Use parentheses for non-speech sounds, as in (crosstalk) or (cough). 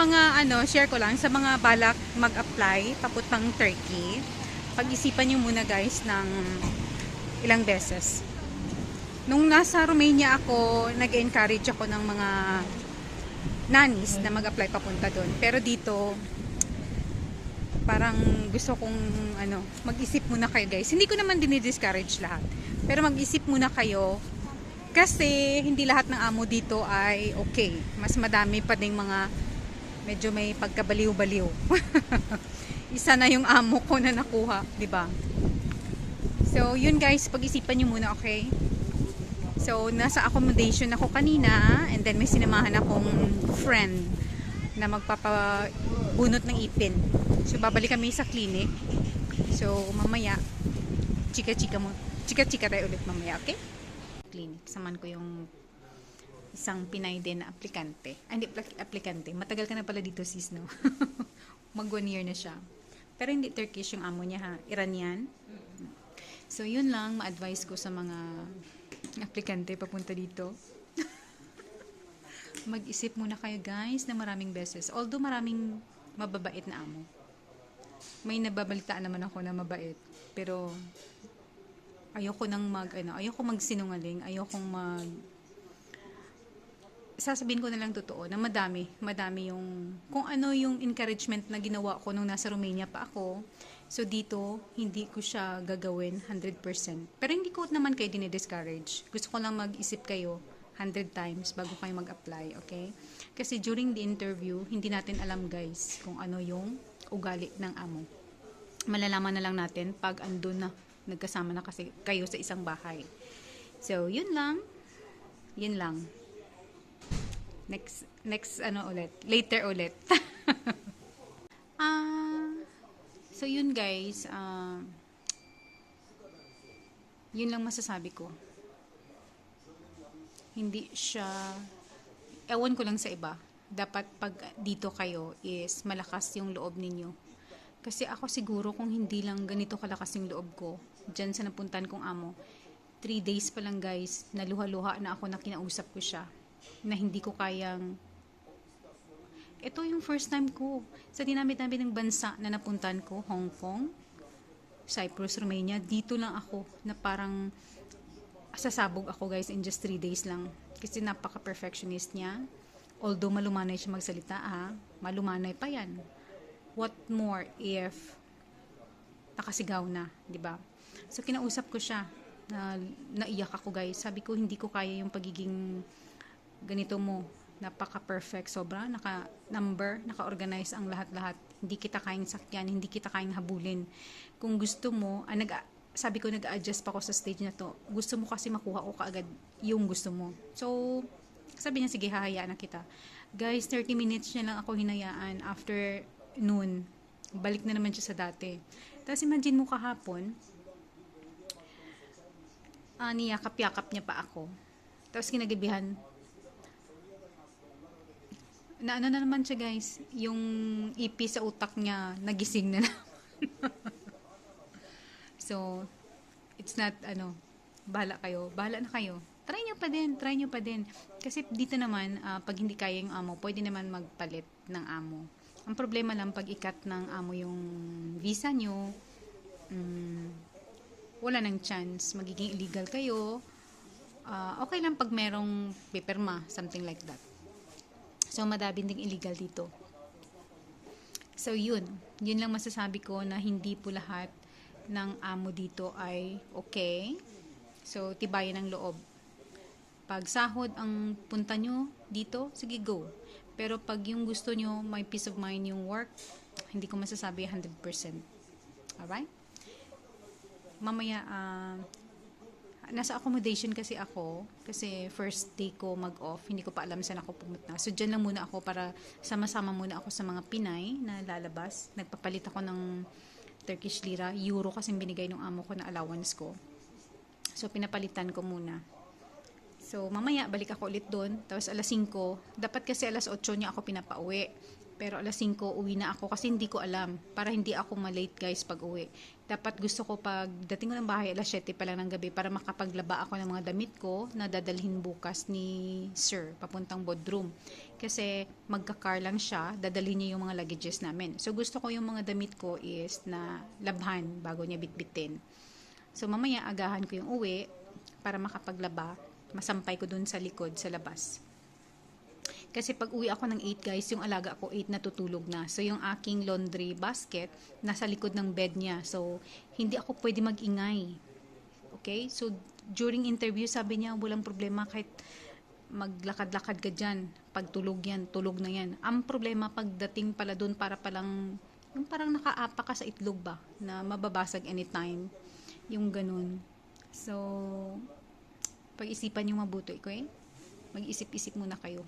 mga ano, share ko lang, sa mga balak mag-apply papuntang Turkey, pag-isipan nyo muna guys ng ilang beses. Nung nasa Romania ako, nag-encourage ako ng mga nannies na mag-apply papunta doon. Pero dito, parang gusto kong ano, mag-isip muna kayo guys. Hindi ko naman dinidiscourage lahat. Pero mag-isip muna kayo kasi hindi lahat ng amo dito ay okay. Mas madami pa ding mga medyo may pagkabaliw-baliw. (laughs) Isa na yung amo ko na nakuha, 'di ba? So, yun guys, pag-isipan niyo muna, okay? So, nasa accommodation ako kanina and then may sinamahan akong friend na magpapabunot ng ipin. So, babalik kami sa clinic. So, mamaya, chika-chika mo. Chika-chika tayo ulit mamaya, okay? Clinic. Saman ko yung isang Pinay din na aplikante. Ah, hindi aplik- aplikante. Matagal ka na pala dito, sis, no? (laughs) Mag one year na siya. Pero hindi Turkish yung amo niya, ha? Iranian. So, yun lang, ma-advise ko sa mga aplikante papunta dito. (laughs) Mag-isip muna kayo guys na maraming beses. Although maraming mababait na amo. May nababalitaan naman ako na mabait. Pero ayoko nang mag ano, ayoko magsinungaling, ayokong mag sasabihin ko na lang totoo na madami, madami yung kung ano yung encouragement na ginawa ko nung nasa Romania pa ako. So dito, hindi ko siya gagawin 100%. Pero hindi ko naman kayo dinidiscourage. Gusto ko lang mag-isip kayo 100 times bago kayo mag-apply, okay? Kasi during the interview, hindi natin alam guys kung ano yung ugali ng amo. Malalaman na lang natin pag andun na, nagkasama na kasi kayo sa isang bahay. So, yun lang. Yun lang. Next, next ano ulit. Later ulit. (laughs) Ah, so yun guys, ah, yun lang masasabi ko. Hindi siya, ewan ko lang sa iba. Dapat pag dito kayo is malakas yung loob ninyo. Kasi ako siguro kung hindi lang ganito kalakas yung loob ko, dyan sa napuntan kong amo, 3 days pa lang guys, naluha-luha na ako na kinausap ko siya na hindi ko kayang ito yung first time ko sa dinami-dami ng bansa na napuntan ko, Hong Kong, Cyprus, Romania, dito lang ako na parang sasabog ako guys in just 3 days lang. Kasi napaka-perfectionist niya. Although malumanay siya magsalita, ah, malumanay pa yan. What more if nakasigaw na, 'di ba? So kinausap ko siya na naiyak ako guys. Sabi ko hindi ko kaya yung pagiging ganito mo. Napaka-perfect sobra, naka-number, naka-organize ang lahat-lahat. Hindi kita kayang sakyan, hindi kita kayang habulin. Kung gusto mo, ah, nag sabi ko nag-adjust pa ako sa stage na to. Gusto mo kasi makuha ko kaagad yung gusto mo. So, sabi niya, sige, hahayaan na kita. Guys, 30 minutes niya lang ako hinayaan after noon. Balik na naman siya sa dati. Tapos imagine mo kahapon, ah, niyakap-yakap niya pa ako. Tapos kinagabihan, na ano na naman siya guys, yung ipi sa utak niya, nagising na naman. (laughs) so, it's not, ano, bahala kayo. Bahala na kayo. Try nyo pa din, try nyo pa din. Kasi dito naman, ah, pag hindi kaya yung amo, pwede naman magpalit ng amo. Ang problema lang, pag ikat ng amo yung visa nyo, mm, wala nang chance. Magiging illegal kayo. Ah, okay lang pag merong paperma, something like that. So, madami ding illegal dito. So, yun. Yun lang masasabi ko na hindi po lahat ng amo dito ay okay. So, tibayan ng loob. Pag sahod ang punta nyo dito, sige go. Pero pag yung gusto nyo, may peace of mind yung work, hindi ko masasabi 100%. Alright? Mamaya, ah, nasa accommodation kasi ako kasi first day ko mag-off hindi ko pa alam saan ako pumunta. So dyan lang muna ako para sama-sama muna ako sa mga Pinay na lalabas. Nagpapalit ako ng Turkish lira euro kasi binigay ng amo ko na allowance ko. So pinapalitan ko muna. So mamaya balik ako ulit doon. Tapos alas 5 dapat kasi alas 8 niya ako pinapauwi Pero alas 5 uwi na ako kasi hindi ko alam. Para hindi ako malate guys pag uwi. Dapat gusto ko pag dating ko ng bahay alas 7 pa lang ng gabi para makapaglaba ako ng mga damit ko na dadalhin bukas ni sir papuntang boardroom. Kasi magka-car lang siya, dadalhin niya yung mga luggages namin. So gusto ko yung mga damit ko is na labhan bago niya bitbitin. So mamaya agahan ko yung uwi para makapaglaba, masampay ko dun sa likod sa labas. Kasi pag uwi ako ng 8 guys, yung alaga ko 8 natutulog na. So yung aking laundry basket nasa likod ng bed niya. So hindi ako pwede magingay. Okay? So during interview sabi niya walang problema kahit maglakad-lakad ka dyan. Pag tulog yan, tulog na yan. Ang problema pagdating pala doon para palang yung parang nakaapa ka sa itlog ba na mababasag anytime. Yung ganun. So, pag-isipan yung mabuti, okay? Mag-isip-isip muna kayo.